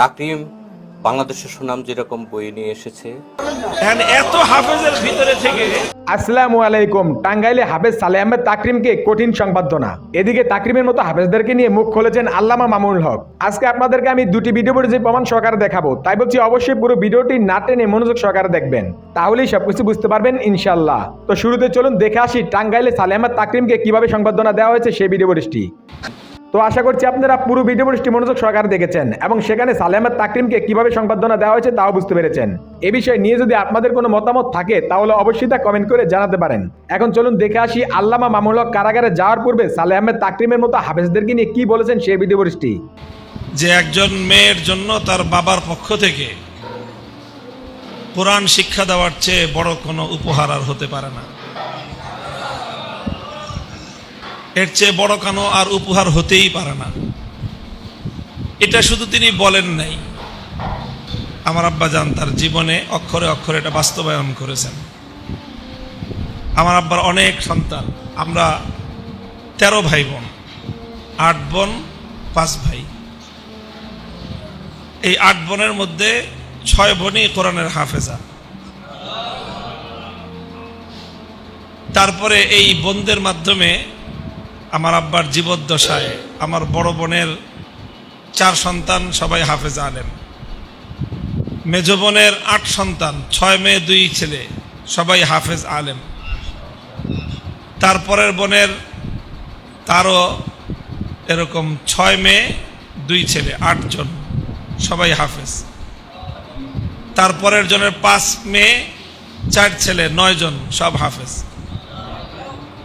তাকরিম বাংলাদেশের সুনাম যেরকম বই নিয়ে এসেছে। এত হাফেজের ভিতরে থেকে আসসালামু আলাইকুম। টাঙ্গাইলে হাফেজ সালে আহমেদ তাকরিমকে কঠিন সংবর্ধনা। এদিকে তাকরিমের মতো হাফেজদেরকে নিয়ে মুখ খুলেছেন আল্লামা মামুনুল হক। আজকে আপনাদেরকে আমি দুটি ভিডিও যে প্রমাণ সহকারে দেখাবো তাই বলছি অবশ্যই পুরো ভিডিওটি না টেনে মনোযোগ সহকারে দেখবেন। তাহলেই সবকিছু বুঝতে পারবেন ইনশাল্লাহ তো শুরুতে চলুন দেখে আসি টাঙ্গাইলে সালে আহমেদ তাকরিমকে কীভাবে সংবর্ধনা দেওয়া হয়েছে সেই ভিডিও বরিশটি তো আশা করছি আপনারা পুরো ভিডিও বরিশটি মনোযোগ সহকারে দেখেছেন এবং সেখানে সালে তাকরিমকে কীভাবে সংবর্ধনা দেওয়া হয়েছে তাও বুঝতে পেরেছেন। এ বিষয়ে নিয়ে যদি আপনাদের কোনো মতামত থাকে, তাহলে অবশ্যই তা কমেন্ট করে জানাতে পারেন। এখন চলুন দেখে আসি আল্লামা মামুল কারাগারে যাওয়ার পূর্বে সালে আহমেদ তাকরিমের মতো হাফেজদেরকে নিয়ে কি বলেছেন সেই ভিডিও বরিশটি যে একজন মেয়ের জন্য তার বাবার পক্ষ থেকে কোরআন শিক্ষা দেওয়ার চেয়ে বড় কোনো উপহার আর হতে পারে না। এর চেয়ে বড় কোনো আর উপহার হতেই পারে না। এটা শুধু তিনি বলেন নাই। আমার আব্বা যান, তার জীবনে অক্ষরে অক্ষরে এটা বাস্তবায়ন করেছেন। আমার আব্বার অনেক সন্তান, আমরা তেরো ভাই বোন আট বোন, পাঁচ ভাই। এই আট বোনের মধ্যে ছয় বোনই কোরআনের হাফেজা। তারপরে এই বোনদের মাধ্যমে আমার আব্বার জীবদ্দশায় আমার বড় বোনের চার সন্তান সবাই হাফেজ আলেম। মেজ বোনের আট সন্তান, ছয় মেয়ে, দুই ছেলে, সবাই হাফেজ আলেম। তারপরের বোনের তারও এরকম ছয় মেয়ে, দুই ছেলে আটজন সবাই হাফেজ। তারপরের জনের পাঁচ মেয়ে, চার ছেলে, নয় জন, সব হাফেজ।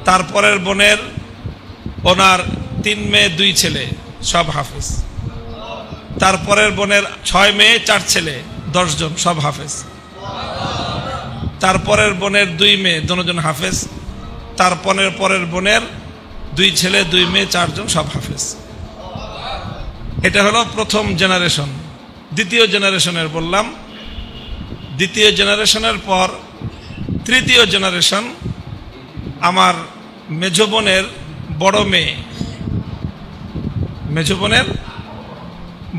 তারপরের বোনের ওনার তিন মেয়ে, দুই ছেলে, সব হাফেজ। তারপরের বোনের ছয় মেয়ে, চার ছেলে দশজন সব হাফেজ। তারপরের বোনের দুই মেয়ে, দুজন হাফেজ। তারপরের পরের বোনের দুই ছেলে, দুই মেয়ে চারজন সব হাফেজ। এটা হলো প্রথম জেনারেশন। দ্বিতীয় জেনারেশনের বললাম। দ্বিতীয় জেনারেশনের পর তৃতীয় জেনারেশন আমার মেজ বোনের বড় মেয়ে। মেজ বোনের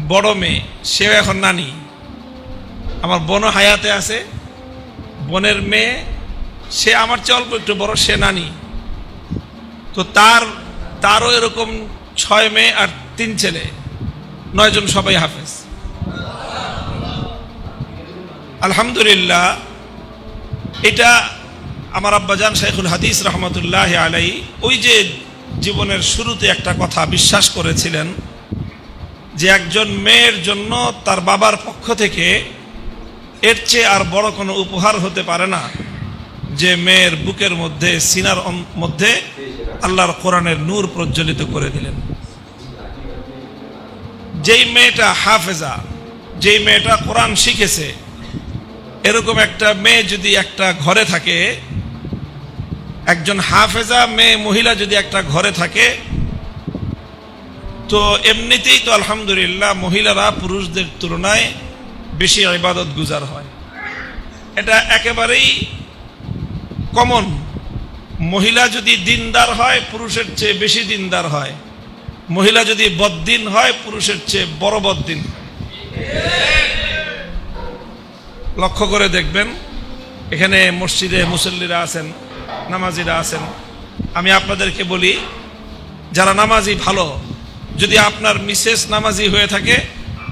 বড় মেয়ে। সেও এখন নানি। আমার বোনও হায়াতে আছে। বোনের মেয়ে, সে আমার চেয়ে অল্প একটু বড়, সে নানি। তো তার, তারও এরকম ছয় মেয়ে আর তিন ছেলে। নয়জন সবাই হাফেজ। আলহামদুলিল্লাহ, এটা আমার আব্বাজান শেখুল হাদিস রহমতুল্লাহ আলাই ওই যে জীবনের শুরুতে একটা কথা বিশ্বাস করেছিলেন যে একজন মেয়ের জন্য তার বাবার পক্ষ থেকে এর চেয়ে আর বড় কোনো উপহার হতে পারে না যে মেয়ের বুকের মধ্যে, সিনার মধ্যে আল্লাহর কোরআনের নূর প্রজ্বলিত করে দিলেন। যেই মেয়েটা হাফেজা, যেই মেয়েটা কোরআন শিখেছে, এরকম একটা মেয়ে যদি একটা ঘরে থাকে একজন হাফেজা মেয়ে মহিলা যদি একটা ঘরে থাকে, তো এমনিতেই তো আলহামদুলিল্লাহ মহিলারা পুরুষদের তুলনায় বেশি ইবাদত গুজার হয়। এটা একেবারেই কমন মহিলা যদি দিনদার হয়, পুরুষের চেয়ে বেশি দিনদার হয়। মহিলা যদি বদ্দিন হয়, পুরুষের চেয়ে বড় বদ্দিন লক্ষ্য করে দেখবেন, এখানে মসজিদে মুসল্লিরা আছেন। নামাজিরা আছেন, আমি আপনাদেরকে বলি, যারা নামাজি ভালো, যদি আপনার মিসেস নামাজি হয়ে থাকে,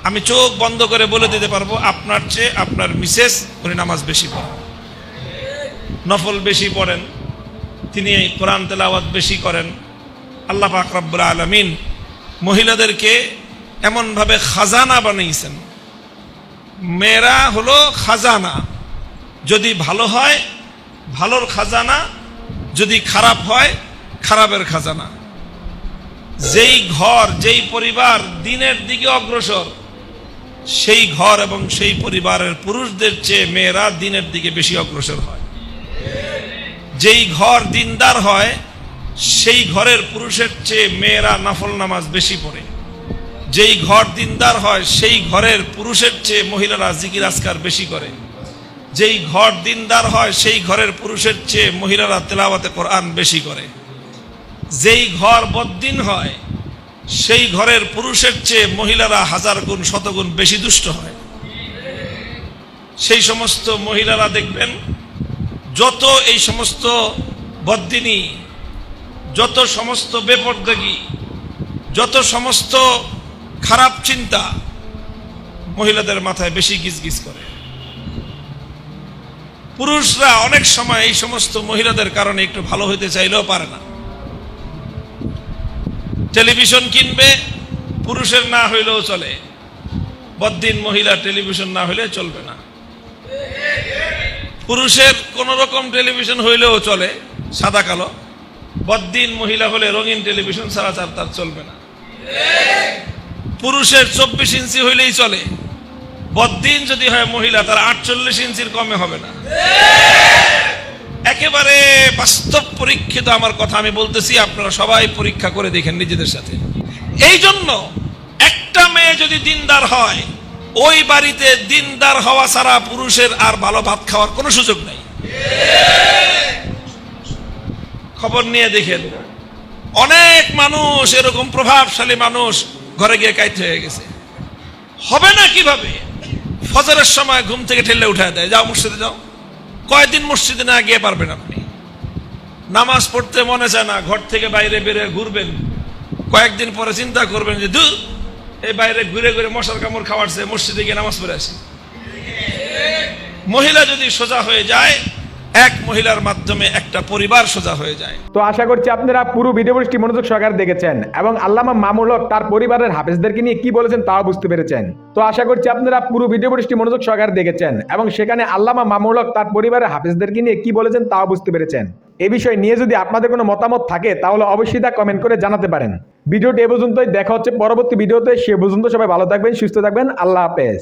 আমি চোখ বন্ধ করে বলে দিতে পারব, আপনার চেয়ে আপনার মিসেস, উনি নামাজ বেশি পড়েন। নফল বেশি পড়েন, তিনি এই কোরআন তেলাওয়াত বেশি করেন। আল্লাহ পাক আলমিন মহিলাদেরকে এমনভাবে খাজানা বানিয়েছেন। মেয়েরা হলো খাজানা। যদি ভালো হয়, ভালোর খাজানা যদি খারাপ হয়, খারাপের খাজানা। যেই ঘর, যেই পরিবার দিনের দিকে অগ্রসর, সেই ঘর এবং সেই পরিবারের পুরুষদের চেয়ে মেয়েরা দিনের দিকে বেশি অগ্রসর হয়। যেই ঘর দিনদার হয়, সেই ঘরের পুরুষের চেয়ে মেয়েরা নফল নামাজ বেশি পড়ে। যেই ঘর দিনদার হয়, সেই ঘরের পুরুষের চেয়ে মহিলারা জিকির আজকার বেশি করে। যেই ঘর দিনদার হয়, সেই ঘরের পুরুষের চেয়ে মহিলারা তেলাওয়াতে কোরআন বেশি করে। যেই ঘর বদ্দিন হয়, সেই ঘরের পুরুষের চেয়ে মহিলারা হাজার গুণ শতগুণ বেশি দুষ্ট হয়। সেই সমস্ত মহিলারা দেখবেন, যত এই সমস্ত বদ্দিনী, যত সমস্ত বেপরদাগি, যত সমস্ত খারাপ চিন্তা মহিলাদের মাথায় বেশি গিজগিজ করে। পুরুষরা অনেক সময় এই সমস্ত মহিলাদের কারণে একটু ভালো হইতে চাইলেও পারে না। টেলিভিশন কিনবে, পুরুষের না হইলেও চলে। বদ্দিন মহিলা টেলিভিশন না হইলে চলবে না। পুরুষের কোন রকম টেলিভিশন হইলেও চলে, সাদা কালো। বদ্দিন মহিলা হলে রঙিন টেলিভিশন ছাড়া তার তার চলবে না। পুরুষের চব্বিশ ইঞ্চি হইলেই চলে। বদ্দিন যদি হয় মহিলা, তার আটচল্লিশ ইঞ্চির কমে হবে না। একেবারে বাস্তব পরীক্ষিত আমার কথা আমি বলতেছি, আপনারা সবাই পরীক্ষা করে দেখেন নিজেদের সাথে। এই জন্য একটা মেয়ে যদি দিনদার হয়, ওই বাড়িতে দিনদার হওয়া ছাড়া পুরুষের আর ভালো ভাত খাওয়ার কোনো সুযোগ নাই। খবর নিয়ে দেখেন, অনেক মানুষ, এরকম প্রভাবশালী মানুষ ঘরে গিয়ে কাইতে হয়ে গেছে। হবে না কীভাবে? ফজরের সময় ঘুম থেকে ঠেলে উঠায় দেয়, যাও মসজিদে যাও। কয়েকদিন মসজিদে না গিয়ে পারবেন আপনি? নামাজ পড়তে মনে চায় না, ঘর থেকে বাইরে বেরে ঘুরবেন। কয়েকদিন পরে চিন্তা করবেন যে দু এই বাইরে ঘুরে ঘুরে মশার কামড় খাওয়াচ্ছে, মসজিদে গিয়ে নামাজ পড়ে আসি মহিলা যদি সোজা হয়ে যায় এক মহিলার মাধ্যমে একটা পরিবার সোজা হয়ে যায়। তো আশা করছি আপনারা পুরো ভিডিও বৃষ্টি মনোযোগ সহকারে দেখেছেন এবং আল্লামা মামুল হক তার পরিবারের হাফেজদেরকে নিয়ে কি বলেছেন তাও বুঝতে পেরেছেন। তো আশা করছি আপনারা পুরো ভিডিও বৃষ্টি মনোযোগ সহকারে দেখেছেন এবং সেখানে আল্লামা মামুল হক তার পরিবারের হাফেজদেরকে নিয়ে কি বলেছেন তাও বুঝতে পেরেছেন। এ বিষয় নিয়ে যদি আপনাদের কোনো মতামত থাকে তাহলে অবশ্যই তা কমেন্ট করে জানাতে পারেন। ভিডিওটি এ পর্যন্তই, দেখা হচ্ছে পরবর্তী ভিডিওতে, সে পর্যন্ত সবাই ভালো থাকবেন, সুস্থ থাকবেন, আল্লাহ হাফেজ।